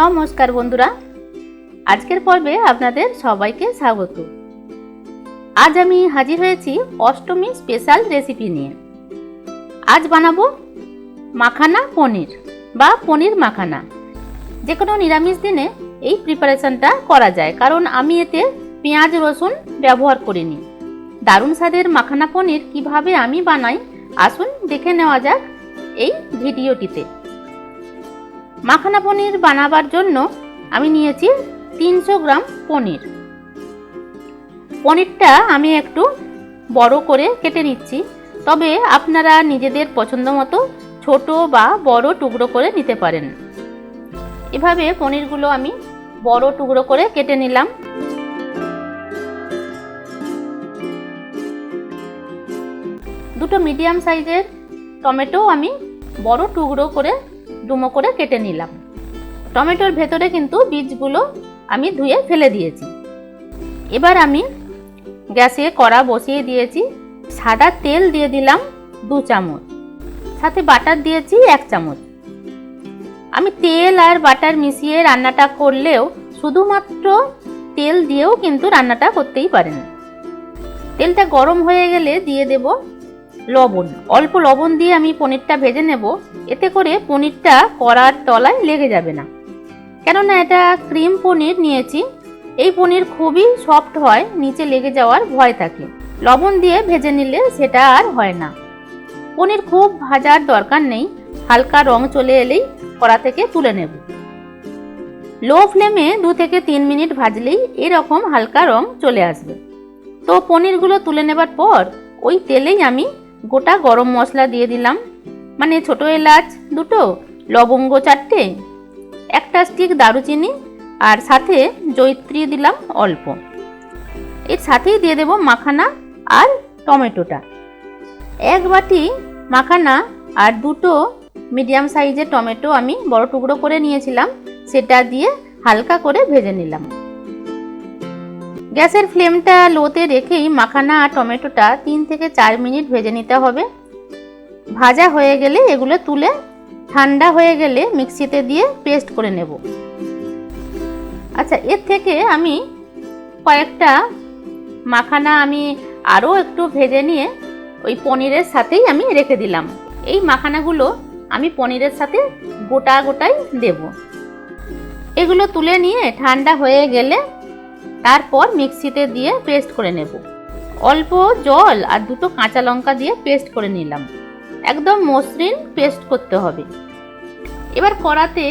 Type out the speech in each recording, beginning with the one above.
নমস্কার বন্ধুরা। আজকের পর্বে আপনাদের সবাইকে স্বাগত। আজ আমি হাজির হয়েছি অষ্টমী স্পেশাল রেসিপি নিয়ে। আজ বানাবো মাখানা পনির বা পনির মাখানা। যে কোনো নিরামিষ দিনে এই প্রিপারেশনটা করা যায়, কারণ আমি এতে পেঁয়াজ, রসুন ব্যবহার করিনি। দারুণ স্বাদের মাখানা পনির কীভাবে আমি বানাই, আসুন দেখে নেওয়া যাক এই ভিডিওটিতে। মাখানা পনির বানাবার জন্য আমি নিয়েছি তিনশো গ্রাম পনির। পনিরটা আমি একটু বড় করে কেটে নিচ্ছি। তবে আপনারা নিজেদের পছন্দ মতো ছোট বা বড় টুকরো করে নিতে পারেন। এভাবে পনিরগুলো আমি বড় টুকরো করে কেটে নিলাম। দুটো মিডিয়াম সাইজের টমেটো আমি বড় টুকরো করে ডুমো করে কেটে নিলাম। টমেটোর ভেতরে কিন্তু বীজগুলো আমি ধুয়ে ফেলে দিয়েছি। এবার আমি গ্যাসে কড়া বসিয়ে দিয়েছি। সাদা তেল দিয়ে দিলাম দু চামচ। সাথে বাটার দিয়েছি এক চামচ। আমি তেল আর বাটার মিশিয়ে রান্নাটা করলেও শুধুমাত্র তেল দিয়েও কিন্তু রান্নাটা করতেই পারেন। তেলটা গরম হয়ে গেলে দিয়ে দেব লবণ। অল্প লবণ দিয়ে আমি পনিরটা ভেজে নেব। এতে করে পনিরটা কড়ার তলায় লেগে যাবে না। কেননা এটা ক্রিম পনির নিয়েছি। এই পনির খুবই সফট হয়, নিচে লেগে যাওয়ার ভয় থাকে। লবণ দিয়ে ভেজে নিলে সেটা আর হয় না। পনির খুব ভাজার দরকার নেই। হালকা রং চলে এলেই কড়া থেকে তুলে নেব। লো ফ্লেমে দু থেকে তিন মিনিট ভাজলেই এরকম হালকা রং চলে আসবে। তো পনিরগুলো তুলে নেবার পর ওই তেলেই আমি গোটা গরম মশলা দিয়ে দিলাম। মানে ছোট এলাচ দুটো, লবঙ্গ চারটে, একটা স্টিক দারুচিনি আর সাথে জৈত্রী দিলাম অল্প। এর সাথেই দিয়ে দেব মাখানা আর টমেটোটা। এক বাটি মাখানা আর দুটো মিডিয়াম সাইজের টমেটো আমি বড় টুকরো করে নিয়েছিলাম, সেটা দিয়ে হালকা করে ভেজে নিলাম। গ্যাসের ফ্লেমটা লোতে রেখেই মাখানা আর টমেটোটা তিন থেকে চার মিনিট ভেজে নিতে হবে। ভাজা হয়ে গেলে এগুলো তুলে ঠান্ডা হয়ে গেলে মিক্সিতে দিয়ে পেস্ট করে নেব। আচ্ছা এর থেকে আমি কয়েকটা মাখানা আমি আরও একটু ভেজে নিয়ে ওই পনিরের সাথেই আমি রেখে দিলাম। এই মাখানাগুলো আমি পনিরের সাথে গোটা গোটাই দেব। এগুলো তুলে নিয়ে ঠান্ডা হয়ে গেলে তারপর মিক্সিতে দিয়ে পেস্ট করে নেব। অল্প জল আর দুটো কাঁচা লঙ্কা দিয়ে পেস্ট করে নিলাম। একদম মসৃণ পেস্ট করতে হবে। এবার কড়াতে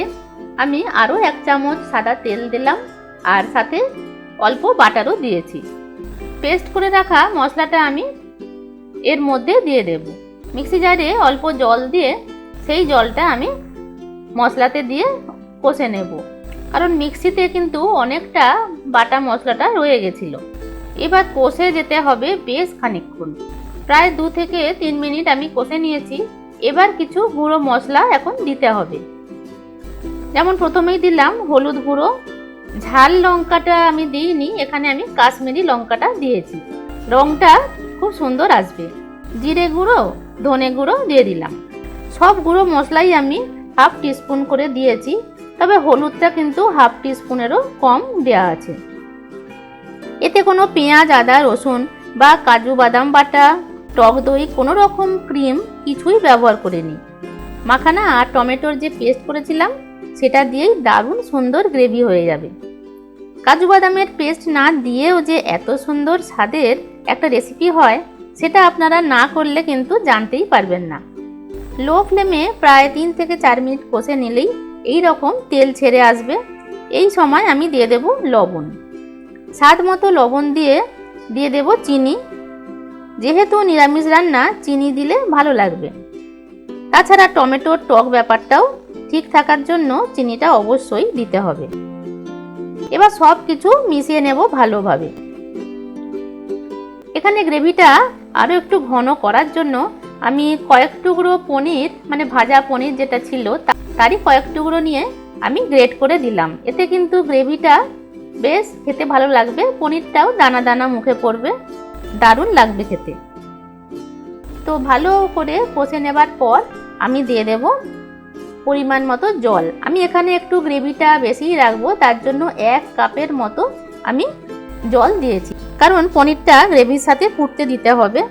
আমি আরও এক চামচ সাদা তেল দিলাম আর সাথে অল্প বাটারও দিয়েছি। পেস্ট করে রাখা মশলাটা আমি এর মধ্যে দিয়ে দেব। মিক্সি জারে অল্প জল দিয়ে সেই জলটা আমি মশলাতে দিয়ে কষে নেব। কারণ মিক্সিতে কিন্তু অনেকটা বাটা মশলাটা রয়ে গেছিল। এবার কষে যেতে হবে বেশ খানিকক্ষণ। প্রায় দু থেকে তিন মিনিট আমি কষে নিয়েছি। এবার কিছু গুঁড়ো মশলা এখন দিতে হবে। যেমন প্রথমেই দিলাম হলুদ গুঁড়ো। ঝাল লঙ্কাটা আমি দিইনি, এখানে আমি কাশ্মীরি লঙ্কাটা দিয়েছি। রংটা খুব সুন্দর আসবে। জিরে গুঁড়ো, ধনে গুঁড়ো দিয়ে দিলাম। সব গুঁড়ো মশলাই আমি হাফ টিস্পুন করে দিয়েছি। তবে হলুদটা কিন্তু হাফ টিস্পুনেরও কম দেওয়া আছে। এতে কোনো পেঁয়াজ, আদা, রসুন বা কাজু বাদাম বাটা, টক দই কোনো রকম ক্রিম কিছুই ব্যবহার করিনি। মাখানা আর টমেটোর যে পেস্ট করেছিলাম, সেটা দিয়েই দারুণ সুন্দর গ্রেভি হয়ে যাবে। কাজু বাদামের পেস্ট না দিয়েও যে এত সুন্দর স্বাদের একটা রেসিপি হয়, সেটা আপনারা না করলে কিন্তু জানতেই পারবেন না। লো ফ্লেমে প্রায় তিন থেকে চার মিনিট কষে নিলেই এই রকম তেল ছেড়ে আসবে। এই সময় আমি দিয়ে দেব লবণ। স্বাদ মতো লবণ দিয়ে দিয়ে দেব চিনি। যেহেতু নিরামিষ রান্না, চিনি দিলে ভালো লাগবে। তাছাড়া টমেটোর টক ব্যাপারটাও ঠিক থাকার জন্য চিনিটা অবশ্যই দিতে হবে। এবার সব কিছু মিশিয়ে নেব ভালোভাবে। এখানে গ্রেভিটা আরও একটু ঘন করার জন্য আমি কয়েক টুকরো পনির মানে ভাজা পনির যেটা ছিল তারই কয়েক টুকরো নিয়ে আমি গ্রেট করে দিলাম। এতে কিন্তু গ্রেভিটা বেশ খেতে ভালো লাগবে, পনিরটাও দানা দানা মুখে পড়বে, দারুণ লাগবে খেতে। তো ভালো করে কষে নেবার পর আমি দিয়ে দেব পরিমাণ মতো জল। আমি এখানে একটু গ্রেভিটা বেশিই রাখব, তার জন্য এক কাপের মতো আমি জল দিয়েছি। কারণ পনিরটা গ্রেভির সাথে ফুটতে দিতে হবে।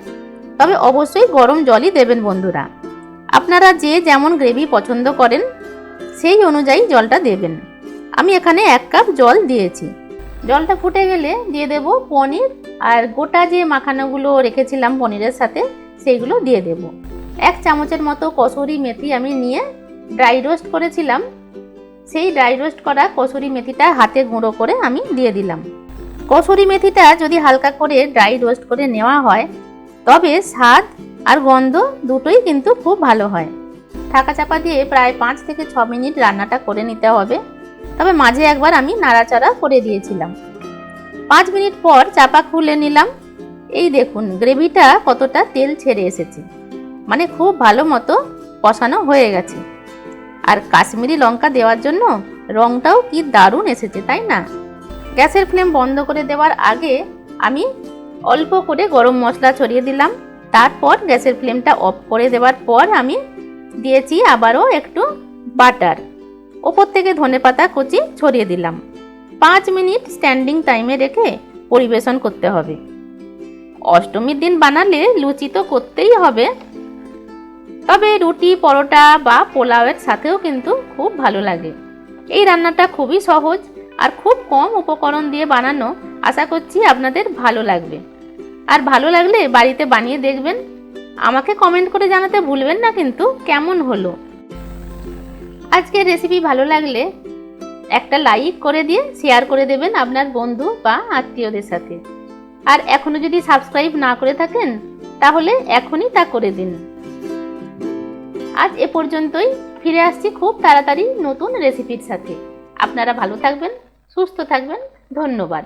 তবে অবশ্যই গরম জলই দেবেন বন্ধুরা। আপনারা যে যেমন গ্রেভি পছন্দ করেন, সেই অনুযায়ী জলটা দেবেন। আমি এখানে এক কাপ জল দিয়েছি। জলটা ফুটে গেলে দিয়ে দেব পনির, আর গোটা যে মাখানোগুলো রেখেছিলাম পনিরের সাথে, সেইগুলো দিয়ে দেব। এক চামচের মতো কসুরি মেথি আমি নিয়ে ড্রাই রোস্ট করেছিলাম। সেই ড্রাই রোস্ট করা কসুরি মেথিটা হাতে গুঁড়ো করে আমি দিয়ে দিলাম। কসুরি মেথিটা যদি হালকা করে ড্রাই রোস্ট করে নেওয়া হয় তবে স্বাদ আর গন্ধ দুটোই কিন্তু খুব ভালো হয়। ঢাকা চাপা দিয়ে প্রায় পাঁচ থেকে ছ মিনিট রান্নাটা করে নিতে হবে। তবে মাঝে একবার আমি নাড়াচাড়া করে দিয়েছিলাম। পাঁচ মিনিট পর চাপা খুলে নিলাম। এই দেখুন, গ্রেভিটা কতটা তেল ছেড়ে এসেছে। মানে খুব ভালো মতো কষানো হয়ে গেছে। আর কাশ্মীরি লঙ্কা দেওয়ার জন্য রংটাও কি দারুণ এসেছে, তাই না? গ্যাসের ফ্লেম বন্ধ করে দেওয়ার আগে আমি অল্প করে গরম মশলা ছড়িয়ে দিলাম। তারপর গ্যাসের ফ্লেমটা অফ করে দেওয়ার পর আমি দিয়েছি আবারও একটু বাটার। ওপর থেকে ধনেপাতা কুচি ছড়িয়ে দিলাম। পাঁচ মিনিট স্ট্যান্ডিং টাইমে রেখে পরিবেশন করতে হবে। অষ্টমীর দিন বানালে লুচি তো করতেই হবে। তবে রুটি, পরোটা বা পোলাওয়ের সাথেও কিন্তু খুব ভালো লাগে। এই রান্নাটা খুবই সহজ আর খুব কম উপকরণ দিয়ে বানানো আশা করছি আপনাদের ভালো লাগবে। আর ভালো লাগলে বাড়িতে বানিয়ে দেখবেন। আমাকে কমেন্ট করে জানাতে ভুলবেন না কিন্তু, কেমন হলো? আজকের রেসিপি ভালো লাগলে একটা লাইক করে দিয়ে শেয়ার করে দেবেন আপনার বন্ধু বা আত্মীয়দের সাথে। আর এখনও যদি সাবস্ক্রাইব না করে থাকেন, তাহলে এখনই তা করে দিন। আজ এ পর্যন্তই, ফিরে আসছি খুব তাড়াতাড়ি নতুন রেসিপির সাথে। আপনারা ভালো থাকবেন, সুস্থ থাকবেন, ধন্যবাদ।